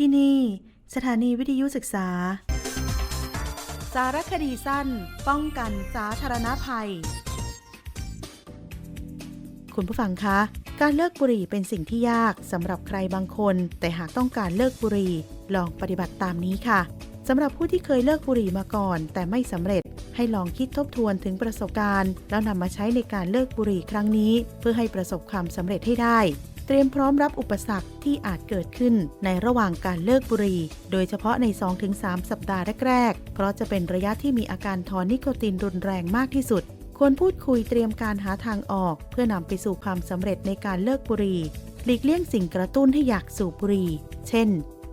ที่นี่ สถานีวิทยุศึกษา สารคดีสั้น ป้องกันสาธารณภัย คุณผู้ฟังคะ การเลิกบุหรี่เป็นสิ่งที่ยากสำหรับใครบางคน แต่หากต้องการเลิกบุหรี่ลองปฏิบัติตามนี้ค่ะสำหรับผู้ที่เคยเลิกบุหรี่มาก่อน แต่ไม่สำเร็จให้ลองคิดทบทวนถึงประสบการณ์ แล้วนำมาใช้ในการเลิกบุหรี่ครั้งนี้ เพื่อให้ประสบความสำเร็จให้ได้ เตรียมพร้อมรับอุปสรรคที่อาจเกิดขึ้นในระหว่างการเลิกบุหรี่ โดยเฉพาะใน 2-3 สัปดาห์แรกๆ เพราะจะเป็นระยะที่มีอาการถอนนิโคตินรุนแรงมากที่สุด ควรพูดคุยเตรียมการหาทางออก เพื่อนำไปสู่ความสำเร็จในการเลิกบุหรี่ หลีกเลี่ยงสิ่งกระตุ้นให้อยากสูบบุหรี่ เช่น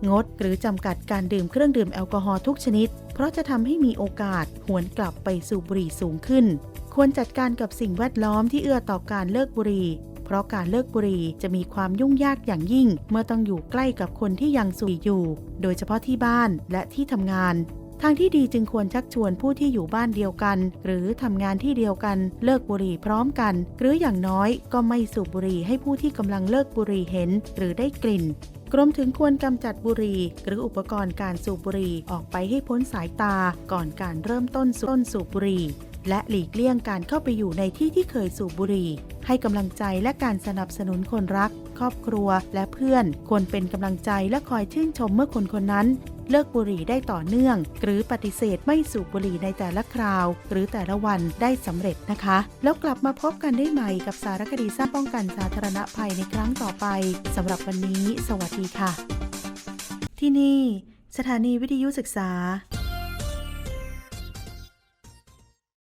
งดหรือจำกัดการดื่มเครื่องดื่มแอลกอฮอล์ทุกชนิด เพราะจะทำให้มีโอกาสหวนกลับไปสูบบุหรี่สูงขึ้น ควรจัดการกับสิ่งแวดล้อมที่เอื้อต่อการเลิกบุหรี่ ราะการเลิกบุหรี่จะมีความยุ่งยากอย่างยิ่ง เมื่อต้องอยู่ใกล้กับคนที่ยังสูบอยู่ โดยเฉพาะที่บ้านและที่ทำงานทางที่ดีจึงควรชักชวนผู้ที่อยู่บ้านเดียวกัน หรือทำงานที่เดียวกันเลิกบุหรี่พร้อมกัน หรืออย่างน้อยก็ไม่สูบบุหรี่ให้ผู้ที่กำลังเลิกบุหรี่เห็น หรือได้กลิ่นกรมถึงควรกำจัดบุหรี่หรืออุปกรณ์การสูบบุหรี่ออกไปให้พ้นสายตาก่อนการเริ่มต้นสูบต้นสูบบุหรี่ และหลีกเลี่ยงการเข้าไปอยู่ในที่ที่เคยสูบบุหรี่ ให้กำลังใจและการสนับสนุนคนรัก ครอบครัวและเพื่อน ควรเป็นกำลังใจและคอยชื่นชมเมื่อคนคนนั้น เลิกบุหรี่ได้ต่อเนื่อง หรือปฏิเสธไม่สูบบุหรี่ในแต่ละคราว หรือแต่ละวันได้สำเร็จนะคะ แล้วกลับมาพบกันได้ใหม่กับสารคดีสร้างป้องกันสาธารณภัยในครั้งต่อไปสำหรับวันนี้ สวัสดีค่ะ ที่นี่ สถานีวิทยุศึกษา